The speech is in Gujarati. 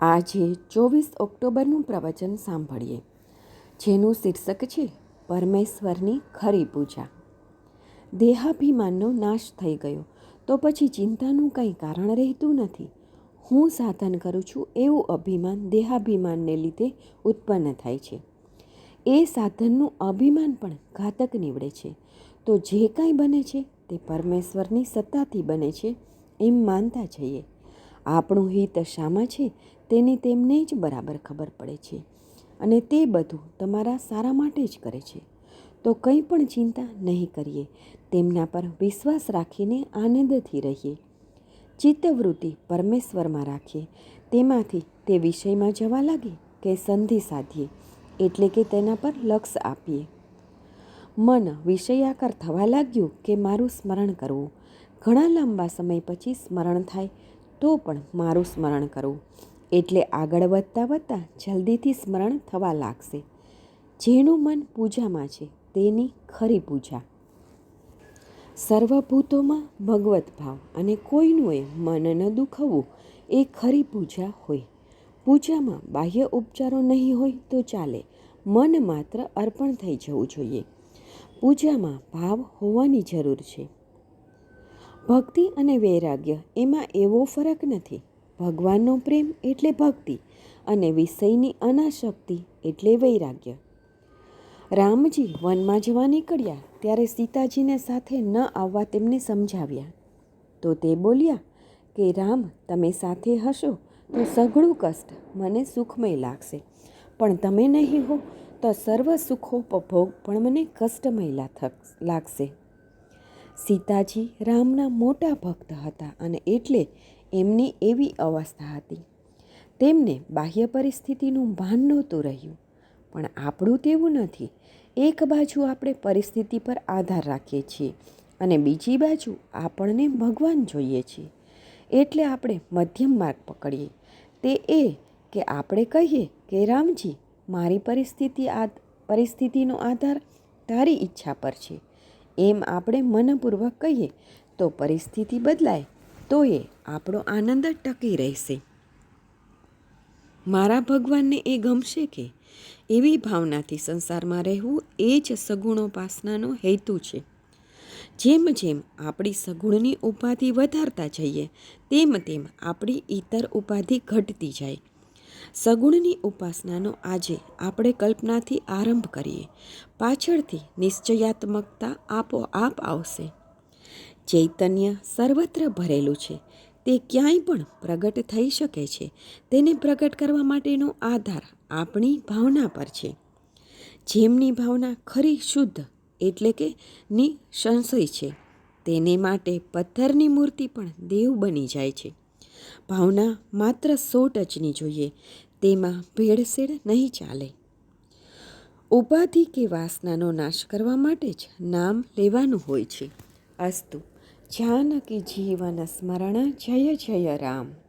આજે ચોવીસ ઓક્ટોબરનું પ્રવચન સાંભળીએ, જેનું શીર્ષક છે પરમેશ્વરની ખરી પૂજા. દેહાભિમાનનો નાશ થઈ ગયો, તો પછી ચિંતાનું કંઈ કારણ રહેતું નથી. હું સાધન કરું છું એવું અભિમાન દેહાભિમાનને લીધે ઉત્પન્ન થાય છે. એ સાધનનું અભિમાન પણ ઘાતક નીવડે છે. તો જે કાંઈ બને છે તે પરમેશ્વરની સત્તાથી બને છે એમ માનતા જઈએ. આપણું હિત શામાં છે, તેની તેમને જ બરાબર ખબર પડે છે. અને તે બધું તમારા સારા માટે જ કરે છે. તો કંઈ પણ ચિંતા નહીં કરીએ. તેમના પર વિશ્વાસ રાખીને આનંદથી રહીએ. ચિત્તવૃત્તિ પરમેશ્વરમાં રાખીએ. તેમાંથી તે વિષયમાં જવા લાગે કે સંધિ સાધીએ, એટલે કે તેના પર લક્ષ આપીએ. મન વિષયાકાર થવા લાગ્યું કે મારું સ્મરણ કરવું. ઘણા લાંબા સમય પછી સ્મરણ થાય તો પણ મારું સ્મરણ કરવું એટલે આગળ વધતાં વધતાં જલ્દીથી સ્મરણ થવા લાગશે. જેનું મન પૂજામાં છે, તેની ખરી પૂજા. સર્વભૂતોમાં ભગવત ભાવ અને કોઈનું એ મન ન દુખવવું એ ખરી પૂજા હોય. પૂજામાં બાહ્ય ઉપચારો નહીં હોય તો ચાલે. મન માત્ર અર્પણ થઈ જવું જોઈએ. પૂજામાં ભાવ હોવાની જરૂર છે. ભક્તિ અને વૈરાગ્ય એમાં એવો ફરક નથી. ભગવાનનો પ્રેમ એટલે ભક્તિ અને વિષયની અનાશક્તિ એટલે વૈરાગ્ય. રામજી વનમાં જવા નીકળ્યા ત્યારે સીતાજીને સાથે ન આવવા તેમને સમજાવ્યા. તો તે બોલ્યા કે રામ, તમે સાથે હશો તો સઘળું કષ્ટ મને સુખમય લાગશે. પણ તમે નહીં હો તો સર્વ સુખો પણ મને કષ્ટમય લાગશે. સીતાજી રામના મોટા ભક્ત હતા અને એટલે એમની એવી અવસ્થા હતી. તેમને બાહ્ય પરિસ્થિતિનું ભાન નહોતું રહ્યું, પણ આપણું તેવું નથી. એક બાજુ આપણે પરિસ્થિતિ પર આધાર રાખીએ છીએ અને બીજી બાજુ આપણને ભગવાન જોઈએ છીએ. એટલે આપણે મધ્યમ માર્ગ પકડીએ. તે એ કે આપણે કહીએ કે રામજી, મારી પરિસ્થિતિ આ પરિસ્થિતિનો આધાર તારી ઈચ્છા પર છે. એમ આપણે મનપૂર્વક કહીએ, તો પરિસ્થિતિ બદલાય તો એ આપણો આનંદ ટકી રહેશે. મારા ભગવાનને એ ગમશે કે એવી ભાવનાથી સંસારમાં રહેવું એ જ સગુણોપાસનાનો હેતુ છે. જેમ જેમ આપણી સગુણની ઉપાધિ વધારતા જઈએ, તેમ તેમ આપણી ઇતર ઉપાધિ ઘટતી જાય. સગુણની ઉપાસનાનો આજે આપણે કલ્પનાથી આરંભ કરીએ. પાછળથી નિશ્ચયાત્મકતા આપોઆપ આવશે. ચૈતન્ય સર્વત્ર ભરેલું છે. તે ક્યાંય પણ પ્રગટ થઈ શકે છે. તેને પ્રગટ કરવા માટેનો આધાર આપણી ભાવના પર છે. જેમની ભાવના ખરી શુદ્ધ એટલે કે નિસંશય છે, તેને માટે પથ્થરની મૂર્તિ પણ દેવ બની જાય છે. ભાવના માત્ર સો ટચની જોઈએ. તેમાં ભેળસેળ નહીં ચાલે. ઉપાધિ કે વાસનાનો નાશ કરવા માટે જ નામ લેવાનું હોય છે. અસ્તુ, જાનકી જીવન સ્મરણ જય જય રામ.